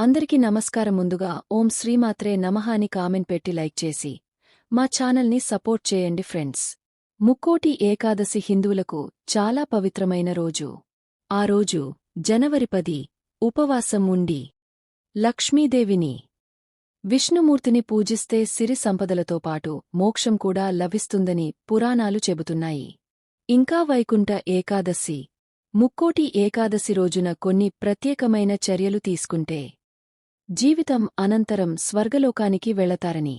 అందరికీ నమస్కారం ముందుగా ఓం శ్రీమాత్రే నమః అని కామెంట్ పెట్టి లైక్ చేసి మా ఛానల్ని సపోర్ట్ చేయండి ఫ్రెండ్స్. ముక్కోటి ఏకాదశి హిందువులకు చాలా పవిత్రమైన రోజు. ఆ రోజు జనవరి పది ఉపవాసం ఉండి లక్ష్మీదేవిని విష్ణుమూర్తిని పూజిస్తే సిరి సంపదలతో పాటు మోక్షం కూడా లభిస్తుందని పురాణాలు చెబుతున్నాయి. ఇంకా వైకుంఠ ఏకాదశి ముక్కోటి ఏకాదశి రోజున కొన్ని ప్రత్యేకమైన చర్యలు తీసుకుంటే జీవితం అనంతరం స్వర్గలోకానికి వెళతారని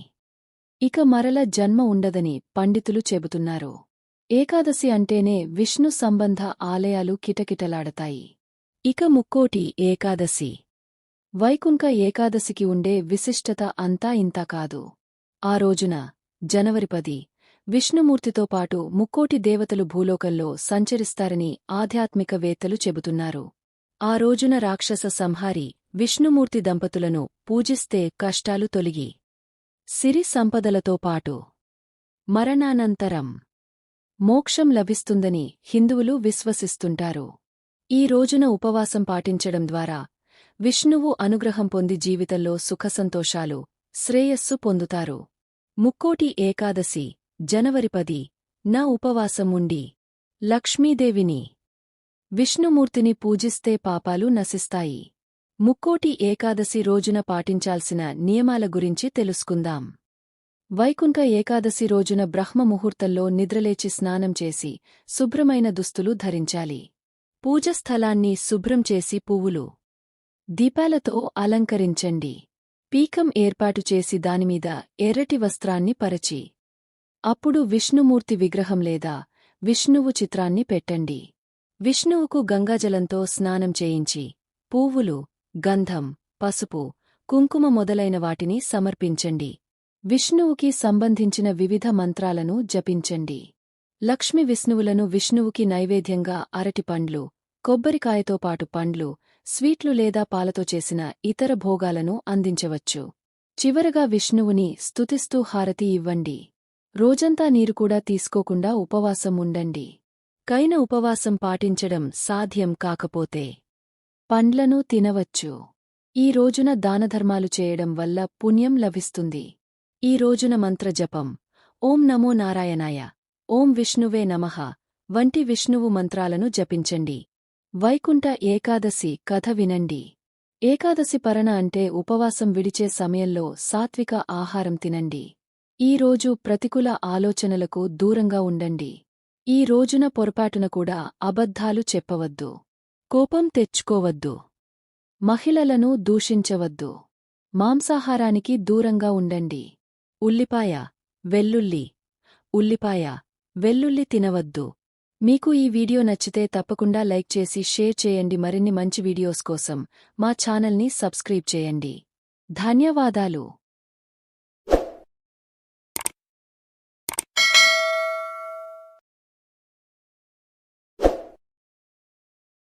ఇక మరల జన్మ ఉండదని పండితులు చెబుతున్నారు. ఏకాదశి అంటేనే విష్ణు సంబంధ ఆలయాలు కిటకిటలాడతాయి. ఇక ముక్కోటి ఏకాదశి. వైకుంఠ ఏకాదశికి ఉండే విశిష్టత అంతా ఇంతా కాదు. ఆ రోజున జనవరి పది విష్ణుమూర్తితో పాటు ముక్కోటి దేవతలు భూలోకంలో సంచరిస్తారని ఆధ్యాత్మికవేత్తలు చెబుతున్నారు. ఆ రోజున రాక్షస సంహారి విష్ణుమూర్తి దంపతులను పూజిస్తే కష్టాలు తొలగి సిరి సంపదలతో పాటు మరణానంతరం మోక్షం లభిస్తుందని హిందువులు విశ్వసిస్తుంటారు. ఈ రోజున ఉపవాసం పాటించడం ద్వారా విష్ణువు అనుగ్రహం పొంది జీవితంలో సుఖసంతోషాలు శ్రేయస్సు పొందుతారు. ముక్కోటి ఏకాదశి జనవరి పది నా ఉపవాసం ఉండి లక్ష్మీదేవిని విష్ణుమూర్తిని పూజిస్తే పాపాలు నశిస్తాయి. ముక్కోటి ఏకాదశి రోజున పాటించాల్సిన నియమాల గురించి తెలుసుకుందాం. వైకుంఠ ఏకాదశి రోజున బ్రహ్మముహూర్తంలో నిద్రలేచి స్నానం చేసి శుభ్రమైన దుస్తులు ధరించాలి. పూజస్థలాన్ని శుభ్రం చేసి పువ్వులు. దీపాలతో అలంకరించండి. పీకం ఏర్పాటు చేసి దానిమీద ఎర్రటి వస్త్రాన్ని పరచి. అప్పుడు విష్ణుమూర్తి విగ్రహం లేదా విష్ణువు చిత్రాన్ని పెట్టండి. విష్ణువుకు గంగాజలంతో స్నానం చేయించి పూవులు గంధం పసుపు కుంకుమ మొదలైన వాటిని సమర్పించండి. విష్ణువుకి సంబంధించిన వివిధ మంత్రాలను జపించండి. లక్ష్మి విష్ణువులను విష్ణువుకి నైవేద్యంగా అరటి పండ్లు కొబ్బరికాయతో పాటు పండ్లు స్వీట్లు లేదా పాలతో చేసిన ఇతర భోగాలను అందించవచ్చు. చివరగా విష్ణువుని స్తుతిస్తూ హారతి ఇవ్వండి. రోజంతా నీరు కూడా తీసుకోకుండా ఉపవాసం ఉండండి కైన ఉపవాసం పాటించడం సాధ్యం కాకపోతే పండ్లను తినవచ్చు. ఈ రోజున దానధర్మాలు చేయడం వల్ల పుణ్యం లభిస్తుంది. ఈ రోజున మంత్రజపం ఓం నమో నారాయణాయ. ఓం విష్ణువే నమః. వంటి విష్ణువు మంత్రాలను జపించండి. వైకుంఠ ఏకాదశి కథ వినండి. ఏకాదశి పరణ అంటే ఉపవాసం విడిచే సమయంలో సాత్విక ఆహారం తినండి. ఈ రోజు ప్రతికూల ఆలోచనలకు దూరంగా ఉండండి. ఈ రోజున పొరపాటున కూడా అబద్ధాలు చెప్పవద్దు. కోపం తెచ్చుకోవద్దు. మహిళలను దూషించవద్దు. మాంసాహారానికి దూరంగా ఉండండి. ఉల్లిపాయ వెల్లుల్లి. ఉల్లిపాయ వెల్లుల్లి తినవద్దు. మీకు ఈ వీడియో నచ్చితే తప్పకుండా లైక్ చేసి షేర్ చేయండి. మరిన్ని మంచి వీడియోస్ కోసం మా ఛానల్ని సబ్స్క్రైబ్ చేయండి. ధన్యవాదాలు.